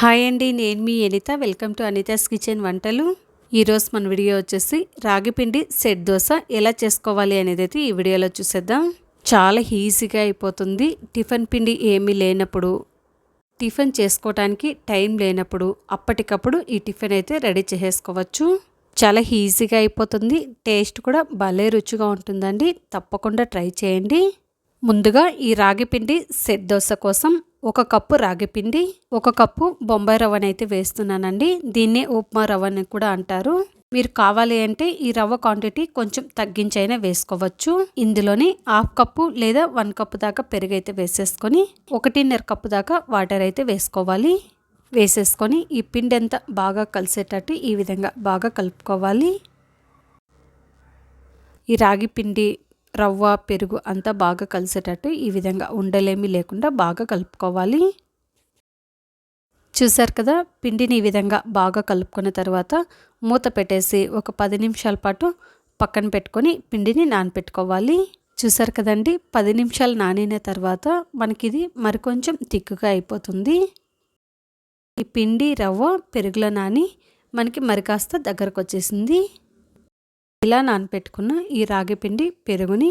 Hi అండి నేను మీ Anitha. Welcome to Anitha's kitchen వంటలు. ఈరోజు మన వీడియో వచ్చేసి రాగిపిండి సెట్ దోశ ఎలా చేసుకోవాలి అనేది అయితే ఈ వీడియోలో చూసేద్దాం. చాలా ఈజీగా అయిపోతుంది. టిఫిన్ పిండి ఏమీ లేనప్పుడు టిఫిన్ చేసుకోవడానికి టైం లేనప్పుడు అప్పటికప్పుడు ఈ టిఫిన్ అయితే రెడీ చేసేసుకోవచ్చు. చాలా ఈజీగా అయిపోతుంది. టేస్ట్ కూడా భలే రుచిగా ఉంటుందండి. తప్పకుండా ట్రై చేయండి. ముందుగా ఈ రాగిపిండి సెట్ దోశ కోసం ఒక కప్పు రాగిపిండి ఒక కప్పు బొంబాయి రవ్వని అయితే వేస్తున్నానండి. దీన్నే ఉప్మా రవ్వని కూడా అంటారు. మీరు కావాలి అంటే ఈ రవ్వ క్వాంటిటీ కొంచెం తగ్గించైనా వేసుకోవచ్చు. ఇందులోని హాఫ్ కప్పు లేదా వన్ కప్పు దాకా పెరుగు అయితే వేసేసుకొని ఒకటిన్నర కప్పు దాకా వాటర్ అయితే వేసుకోవాలి. వేసేసుకొని ఈ పిండి అంతా బాగా కలిసేటట్టు ఈ విధంగా బాగా కలుపుకోవాలి. ఈ రాగి పిండి రవ్వ పెరుగు అంతా బాగా కలిసేటట్టు ఈ విధంగా ఉండలేమి లేకుండా బాగా కలుపుకోవాలి. చూసారు కదా పిండిని ఈ విధంగా బాగా కలుపుకున్న తర్వాత మూత పెట్టేసి ఒక పది నిమిషాల పాటు పక్కన పెట్టుకొని పిండిని నానపెట్టుకోవాలి. చూసారు కదండి పది నిమిషాలు నానిన తర్వాత మనకి ఇది మరికొంచెం తిక్కుగా అయిపోతుంది. ఈ పిండి రవ్వ పెరుగులో నాని మనకి మరి కాస్త దగ్గరకు వచ్చేసింది ఇలా నానపెట్టుకున్న ఈ రాగి పిండి పెరుగుని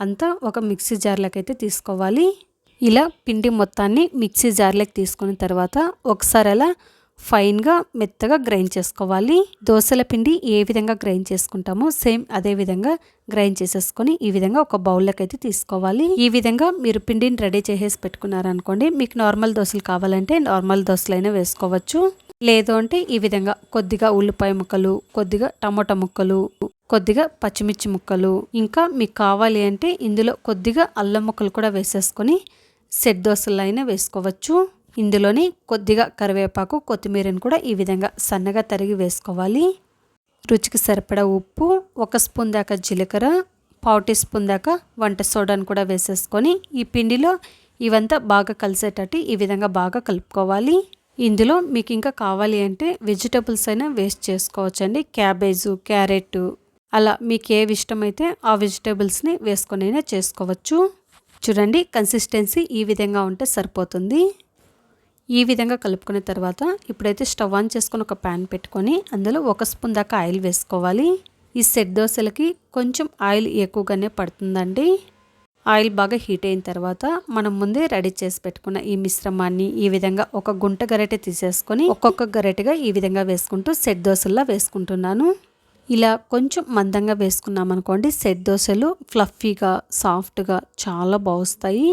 అంతా ఒక మిక్సీ జార్లోకి అయితే తీసుకోవాలి. ఇలా పిండి మొత్తాన్ని మిక్సీ జార్లోకి తీసుకున్న తర్వాత ఒకసారి అలా ఫైన్గా మెత్తగా గ్రైండ్ చేసుకోవాలి. దోశల పిండి ఏ విధంగా గ్రైండ్ చేసుకుంటామో సేమ్ అదే విధంగా గ్రైండ్ చేసేసుకొని ఈ విధంగా ఒక బౌల్లోకి అయితే తీసుకోవాలి. ఈ విధంగా మీరు పిండిని రెడీ చేసేసి పెట్టుకున్నారనుకోండి మీకు నార్మల్ దోశలు కావాలంటే నార్మల్ దోశలైనా వేసుకోవచ్చు. లేదు అంటే ఈ విధంగా కొద్దిగా ఉల్లిపాయ ముక్కలు కొద్దిగా టమోటా ముక్కలు కొద్దిగా పచ్చిమిర్చి ముక్కలు ఇంకా మీకు కావాలి అంటే ఇందులో కొద్దిగా అల్లం ముక్కలు కూడా వేసేసుకొని సెట్ దోశలు అయినా వేసుకోవచ్చు. ఇందులోని కొద్దిగా కరివేపాకు కొత్తిమీరని కూడా ఈ విధంగా సన్నగా తరిగి వేసుకోవాలి. రుచికి సరిపడా ఉప్పు ఒక స్పూన్ దాకా జీలకర్ర పావు టీ స్పూన్ దాకా వంట సోడాను కూడా వేసేసుకొని ఈ పిండిలో ఇవంతా బాగా కలిసేటట్టు ఈ విధంగా బాగా కలుపుకోవాలి. ఇందులో మీకు ఇంకా కావాలి అంటే వెజిటబుల్స్ అయినా వేస్ట్ చేసుకోవచ్చండి. క్యాబేజు క్యారెట్ అలా మీకు ఏవి ఇష్టమైతే ఆ వెజిటేబుల్స్ని వేసుకొనైనా చేసుకోవచ్చు. చూడండి కన్సిస్టెన్సీ ఈ విధంగా ఉంటే సరిపోతుంది. ఈ విధంగా కలుపుకున్న తర్వాత ఇప్పుడైతే స్టవ్ ఆన్ చేసుకుని ఒక ప్యాన్ పెట్టుకొని అందులో ఒక స్పూన్ దాకా ఆయిల్ వేసుకోవాలి. ఈ సెట్ దోశలకి కొంచెం ఆయిల్ ఎక్కువగానే పడుతుందండి. ఆయిల్ బాగా హీట్ అయిన తర్వాత మనం ముందే రెడీ చేసి పెట్టుకున్న ఈ మిశ్రమాన్ని ఈ విధంగా ఒక గుంట గరెటె తీసేసుకొని ఒక్కొక్క గరెటెగా ఈ విధంగా వేసుకుంటూ సెట్ దోశల్లా వేసుకుంటున్నాను. ఇలా కొంచెం మందంగా వేసుకున్నాం అనుకోండి సెట్ దోశలు ఫ్లఫీగా సాఫ్ట్గా చాలా బాగుస్తాయి.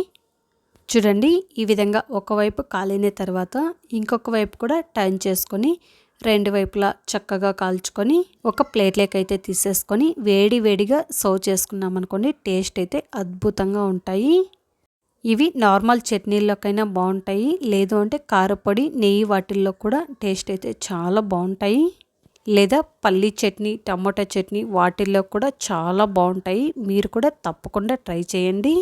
చూడండి ఈ విధంగా ఒకవైపు కాలిన తర్వాత ఇంకొక వైపు కూడా టర్న్ చేసుకొని రెండు వైపులా చక్కగా కాల్చుకొని ఒక ప్లేట్లోకి అయితే తీసేసుకొని వేడి వేడిగా సర్వ్ చేసుకున్నాం అనుకోండి టేస్ట్ అయితే అద్భుతంగా ఉంటాయి. ఇవి నార్మల్ చట్నీల్లోకైనా బాగుంటాయి. లేదు అంటే కారపొడి నెయ్యి వాటిల్లో కూడా టేస్ట్ అయితే చాలా బాగుంటాయి. లేదా పల్లీ చట్నీ టమోటా చట్నీ వాటిల్లో కూడా చాలా బాగుంటాయి. మీరు కూడా తప్పకుండా ట్రై చేయండి.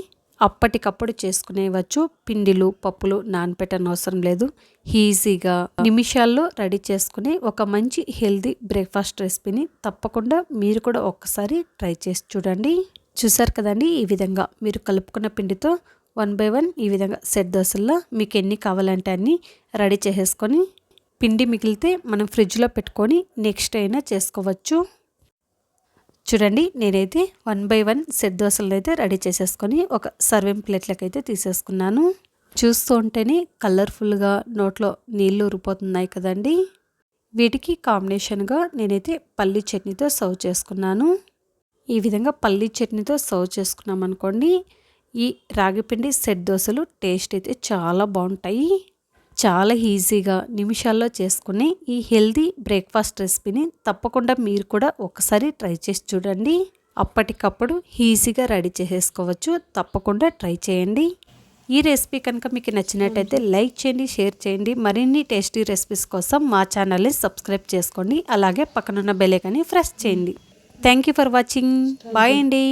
అప్పటికప్పుడు చేసుకునేవచ్చు. పిండిలు పప్పులు నానపెట్టని అవసరం లేదు. ఈజీగా నిమిషాల్లో రెడీ చేసుకుని ఒక మంచి హెల్దీ బ్రేక్ఫాస్ట్ రెసిపీని తప్పకుండా మీరు కూడా ఒక్కసారి ట్రై చేసి చూడండి. చూసారు కదండి ఈ విధంగా మీరు కలుపుకున్న పిండితో వన్ బై వన్ ఈ విధంగా సెట్ దోశల్లో మీకు ఎన్ని కావాలంటే అన్నీ రెడీ చేసేసుకొని పిండి మిగిలితే మనం ఫ్రిడ్జ్లో పెట్టుకొని నెక్స్ట్ అయినా చేసుకోవచ్చు. చూడండి నేనైతే వన్ బై వన్ సెట్ దోశలను అయితే రెడీ చేసేసుకొని ఒక సర్వింగ్ ప్లేట్లకి అయితే తీసేసుకున్నాను. చూస్తూ ఉంటేనే కలర్ఫుల్గా నోట్లో నీళ్ళు ఉరిపోతున్నాయి కదండి. వీటికి కాంబినేషన్గా నేనైతే పల్లి చట్నీతో సర్వ్ చేసుకున్నాను. ఈ విధంగా పల్లి చట్నీతో సర్వ్ చేసుకున్నాం అనుకోండి ఈ రాగిపిండి సెట్ దోశలు టేస్ట్ అయితే చాలా బాగుంటాయి. చాలా ఈజీగా నిమిషాల్లో చేసుకునే ఈ హెల్దీ బ్రేక్ఫాస్ట్ రెసిపీని తప్పకుండా మీరు కూడా ఒకసారి ట్రై చేసి చూడండి. అప్పటికప్పుడు ఈజీగా రెడీ చేసేసుకోవచ్చు. తప్పకుండా ట్రై చేయండి. ఈ రెసిపీ కనుక మీకు నచ్చినట్టయితే లైక్ చేయండి షేర్ చేయండి. మరిన్ని టేస్టీ రెసిపీస్ కోసం మా ఛానల్ని సబ్స్క్రైబ్ చేసుకోండి. అలాగే పక్కనున్న బెలేకని ప్రెస్ చేయండి. Thank you for watching bye అండి.